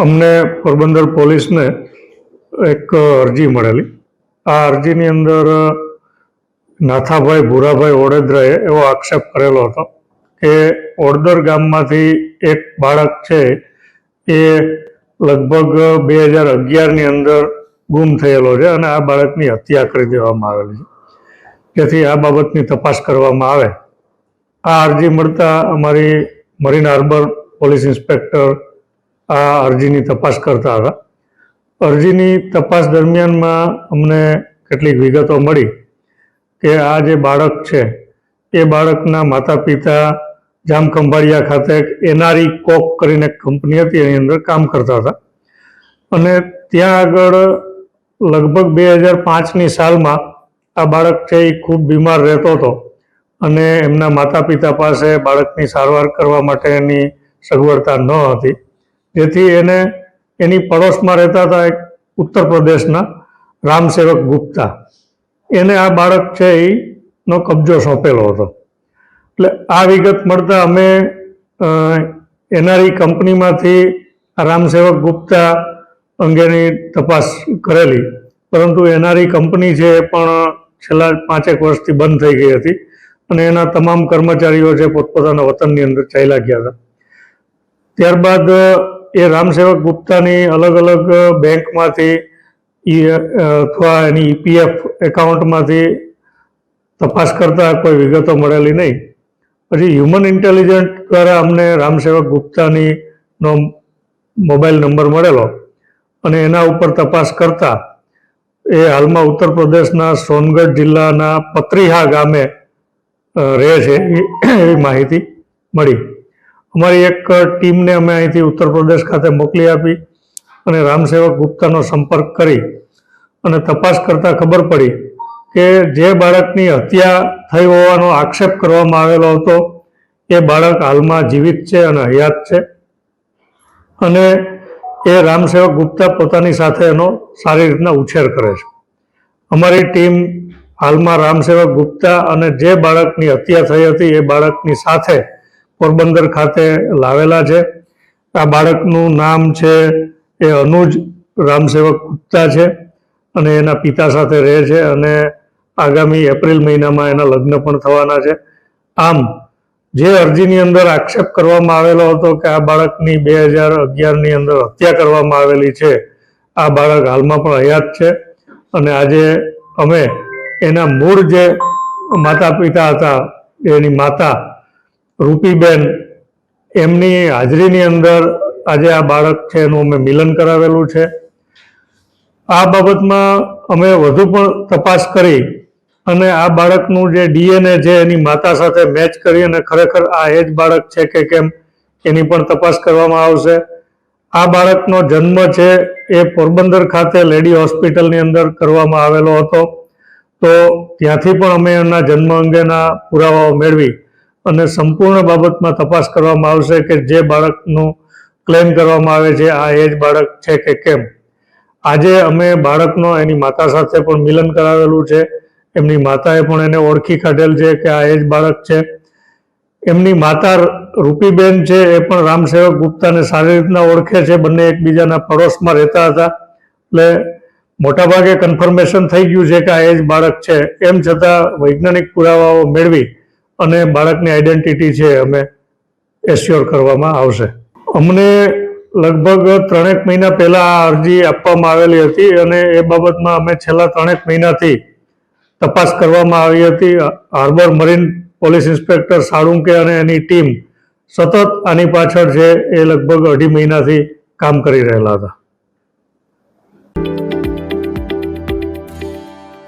અમને પોરબંદર પોલીસને એક અરજી મળેલી. આ અરજીની અંદર નાથાભાઈ ભૂરાભાઈ ઓડેદરાએ એવો આક્ષેપ કરેલો હતો કે ઓડદર ગામમાંથી એક બાળક છે એ લગભગ બે હજાર અગિયારની અંદર ગુમ થયેલો છે અને આ બાળકની હત્યા કરી દેવામાં આવેલી છે. જેથી આ બાબતની તપાસ કરવામાં આવે. આ અરજી મળતા અમારી મરીન હાર્બર પોલીસ ઇન્સ્પેક્ટર આ અરજીની તપાસ કરતા હતા. અરજીની તપાસ દરમિયાનમાં અમને કેટલીક વિગતો મળી કે આ જે બાળક છે, એ બાળકના માતા પિતા જામખંભાળિયા ખાતે એનઆરઈ કોક કરીને કંપની હતી, એની અંદર કામ કરતા હતા. અને ત્યાં આગળ લગભગ બે હજાર પાંચની સાલમાં આ બાળક છે એ ખૂબ બીમાર રહેતો હતો અને એમના માતા પિતા પાસે બાળકની સારવાર કરવા માટેની સગવડતા ન હતી. જેથી એને એની પડોશમાં રહેતા હતા એક ઉત્તર પ્રદેશના રામસેવક ગુપ્તા. એને આ બાળક છે એનો કબજો સોંપેલો હતો. એટલે આ વિગત મળતા અમે એનઆરઈ કંપનીમાંથી રામસેવક ગુપ્તા અંગેની તપાસ કરેલી. પરંતુ એનઆરઈ કંપની છે એ પણ છેલ્લા પાંચેક વર્ષથી બંધ થઈ ગઈ હતી અને એના તમામ કર્મચારીઓ છે પોતપોતાના વતનની અંદર ચાલ્યા ગયા હતા. ત્યારબાદ એ રામસેવક ગુપ્તાની અલગ અલગ બેંકમાંથી અથવા એની ઈપીએફ એકાઉન્ટમાંથી તપાસ કરતા કોઈ વિગતો મળેલી નહીં. પછી હ્યુમન ઇન્ટેલિજન્ટ દ્વારા અમને રામસેવક ગુપ્તાની નો મોબાઈલ નંબર મળેલો અને એના ઉપર તપાસ કરતા એ હાલમાં ઉત્તર પ્રદેશના સોનગઢ જિલ્લાના પત્રીહા ગામે રહે છે એવી માહિતી મળી. અમારી એક ટીમને અમે અહીંથી ઉત્તર પ્રદેશ ખાતે મોકલી આપી અને રામસેવક ગુપ્તાનો સંપર્ક કરી અને તપાસ કરતાં ખબર પડી કે જે બાળકની હત્યા થઈ હોવાનો આક્ષેપ કરવામાં આવેલો હતો, એ બાળક હાલમાં જીવિત છે અને હયાત છે. અને એ રામસેવક ગુપ્તા પોતાની સાથે એનો સારી રીતના ઉછેર કરે છે. અમારી ટીમ હાલમાં રામસેવક ગુપ્તા અને જે બાળકની હત્યા થઈ હતી એ બાળકની સાથે પોરબંદર ખાતે લાવેલા છે. આ બાળકનું નામ છે એ અનુજ રામસેવક ગુપ્તા છે અને એના પિતા સાથે રહે છે અને આગામી એપ્રિલ મહિનામાં એના લગ્ન પણ થવાના છે. આમ, જે અરજીની અંદર આક્ષેપ કરવામાં આવેલો હતો કે આ બાળકની બે હજાર અગિયારની અંદર હત્યા કરવામાં આવેલી છે, આ બાળક હાલમાં પણ હયાત છે અને આજે અમે એના મૂળ જે માતા પિતા હતા, એની માતા રૂપીબેન, એમની હાજરીની અંદર આજે આ બાળક છે એનું અમે મિલન કરાવેલું છે. આ બાબતમાં અમે વધુ પણ તપાસ કરી અને આ બાળકનું જે ડીએનએ છે એની માતા સાથે મેચ કરી અને ખરેખર આ એ જ બાળક છે કે કેમ એની પણ તપાસ કરવામાં આવશે. આ બાળકનો જન્મ છે એ પોરબંદર ખાતે લેડી હોસ્પિટલની અંદર કરવામાં આવેલો હતો. તો ત્યાંથી પણ અમે એના જન્મ અંગેના પુરાવાઓ મેળવી અને સંપૂર્ણ બાબતમાં તપાસ કરવામાં આવશે કે જે બાળકનું ક્લેમ કરવામાં આવે છે, આ એ જ બાળક છે કે કેમ. આજે અમે બાળકનો એની માતા સાથે પણ મિલન કરાવેલું છે. એમની માતાએ પણ એને ઓળખી કાઢેલ છે કે આ એ જ બાળક છે. એમની માતા રૂપીબેન છે, એ પણ રામસેવક ગુપ્તાને સારી રીતના ઓળખે છે. બંને એકબીજાના પડોશમાં રહેતા હતા. એટલે મોટાભાગે કન્ફર્મેશન થઈ ગયું છે કે આ એ જ બાળક છે. એમ છતાં વૈજ્ઞાનિક પુરાવાઓ મેળવી અને બાળકની આઈડેન્ટિટી છે અમે એશ્યોર કરવામાં આવશે. અમને લગભગ ત્રણેક મહિના પહેલા આ અરજી આપવામાં આવેલી હતી અને એ બાબતમાં અમે છેલ્લા ત્રણેક મહિનાથી તપાસ કરવામાં આવી હતી. Harbour marine police inspector Salunke અને એની ટીમ સતત આની પાછળ છે એ લગભગ અઢી મહિનાથી કામ કરી રહેલા હતા.